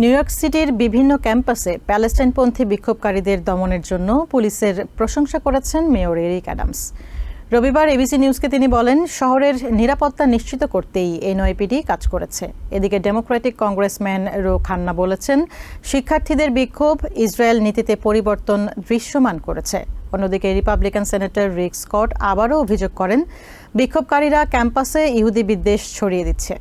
New York সিটির বিভিন্ন ক্যাম্পাসে প্যালেস্টাইনপন্থী বিক্ষোভকারীদের দমনের জন্য পুলিশের প্রশংসা করেছেন মেয়র এরিক অ্যাডামস। রবিবার এবিসি নিউজকে তিনি বলেন, শহরের নিরাপত্তা নিশ্চিত করতেই এনওয়াইপিডি কাজ করেছে। এদিকে ডেমোক্রেটিক কংগ্রেসম্যান রো খান্না বলেছেন, শিক্ষার্থীদের বিক্ষোভ ইসরায়েল নীতিতে পরিবর্তন দৃশ্যমান করেছে। অন্যদিকে রিপাবলিকান সেনেটর রিক স্কট আবারও অভিযোগ করেন, বিক্ষোভকারীরা ক্যাম্পাসে ইহুদি বিদ্বেষ ছড়িয়ে দিচ্ছে।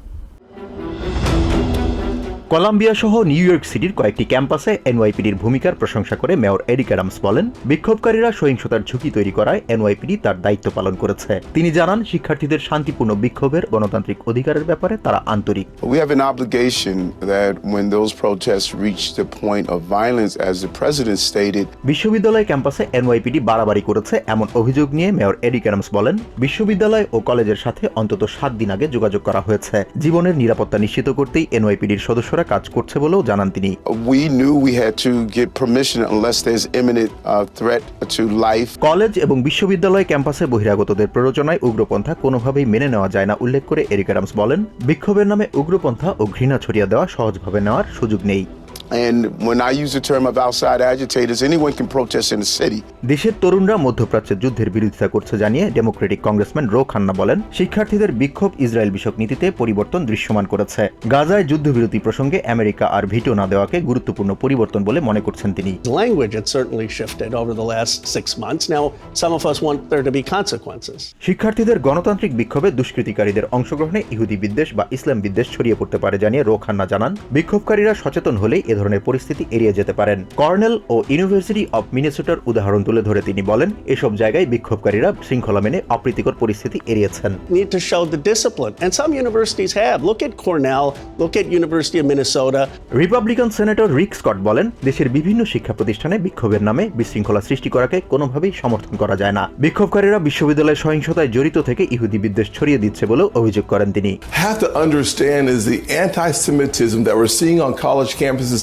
কলাম্বিয়া সহ নিউ ইয়র্ক সিটির কয়েকটি ক্যাম্পাসে এনওয়াইপিডির ভূমিকার প্রশংসা করে মেয়র এরিক অ্যাডামস বলেন বিক্ষোভকারীরা সহিংসতার ঝুঁকি তৈরি করায় এনওয়াইপিডি তার দায়িত্ব পালন করেছে। তিনি জানান শিক্ষার্থীদের শান্তিপূর্ণ বিক্ষোভের গণতান্ত্রিক অধিকারের ব্যাপারে তারা আন্তরিক। We have an obligation that when those protests reach the point of violence, as the president stated, বিশ্ববিদ্যালয় ক্যাম্পাসে এনওয়াইপিডি বাড়াবাড়ি করেছে এমন অভিযোগ নিয়ে মেয়র এরিক অ্যাডামস বলেন বিশ্ববিদ্যালয় ও কলেজের সাথে অন্তত সাত দিন আগে যোগাযোগ করা হয়েছে। জীবনের নিরাপত্তা নিশ্চিত করতেই এনওয়াইপিডির সদস্যরা কাজ করছে বলেও জানান তিনি। We knew we had to get permission unless there's imminent uh, threat to life. College এবং বিশ্ববিদ্যালয় ক্যাম্পাসে বহিরাগতদের প্ররোচনায় উগ্রপন্থা কোনোভাবেই মেনে নেওয়া যায় না উল্লেখ করে এরিকারামস বলেন। বিক্ষোভের নামে উগ্রপন্থা ও ঘৃণা ছড়িয়ে দেওয়া সহজভাবে নেওয়ার সুযোগ নেই। And when I use the term of outside agitators, anyone can protest in the city. দেশের তরুণরা মধ্যপ্রাচ্যের যুদ্ধের বিরোধিতা করছে জানিয়ে ডেমোক্রেটিক কংগ্রেসম্যান রো খান্না বলেন শিক্ষার্থীদের বিক্ষোভ ইসরায়েল বিষয়ক নীতিতে পরিবর্তন দৃশ্যমান করেছে গাজায় যুদ্ধবিরতি প্রসঙ্গে আমেরিকা আর ভিটো না দেওয়াকে গুরুত্বপূর্ণ পরিবর্তন বলে মনে করছেন তিনি language had certainly shifted over the last six months. Now, some of us want there to be consequences. শিক্ষার্থীদের গণতান্ত্রিক বিক্ষোভে দুষ্কৃতিকারীদের অংশগ্রহণে ইহুদি বিদ্বেষ বা ইসলাম বিদ্বেষ ছড়িয়ে পড়তে পারে জানিয়ে রো খান্না জানান বিক্ষোভকারীরা সচেতন হলেই এ ধরনের পরিস্থিতি এড়িয়ে যেতে পারেন কর্নেল ও ইউনিভার্সিটি অব মিনেসোটার উদাহরণ তুলে ধরে তিনি বলেন এসব জায়গায় বিক্ষোভকারীরা শৃঙ্খলা মেনে অপ্রীতিকর পরিস্থিতি এড়িয়েছেন Need to show the discipline. And some universities have. Look at Cornell, look at University of Minnesota. Republican senator Rick Scott বলেন দেশের বিভিন্ন শিক্ষা প্রতিষ্ঠানে বিক্ষোভের নামে বিশৃঙ্খলা সৃষ্টি করাকে কোনোভাবেই সমর্থন করা যায় না বিক্ষোভকারীরা বিশ্ববিদ্যালয় সহিংসতায় জড়িত থেকে ইহুদি বিদ্বেষ ছড়িয়ে দিচ্ছে বলেও অভিযোগ করেন তিনি have to understand is the anti-Semitism that we're seeing on college campuses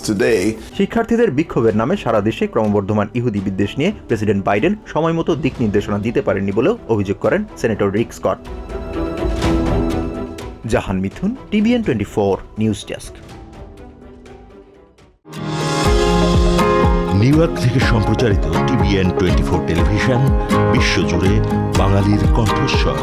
শিক্ষার্থীদের বিক্ষোভের নামে সারা দেশে ক্রমবর্ধমান ইহুদি বিদ্বেষ নিয়ে প্রেসিডেন্ট বাইডেন সময়মতো দিক নির্দেশনা দিতে পারেননি বলেও অভিযোগ করেন senator Rick Scott. Jahan Mithun TVN twenty four news desk. New York থেকে সম্প্রচারিত টিভিএন টোয়েন্টি ফোর টেলিভিশন বিশ্বজুড়ে বাঙালির কণ্ঠস্বর।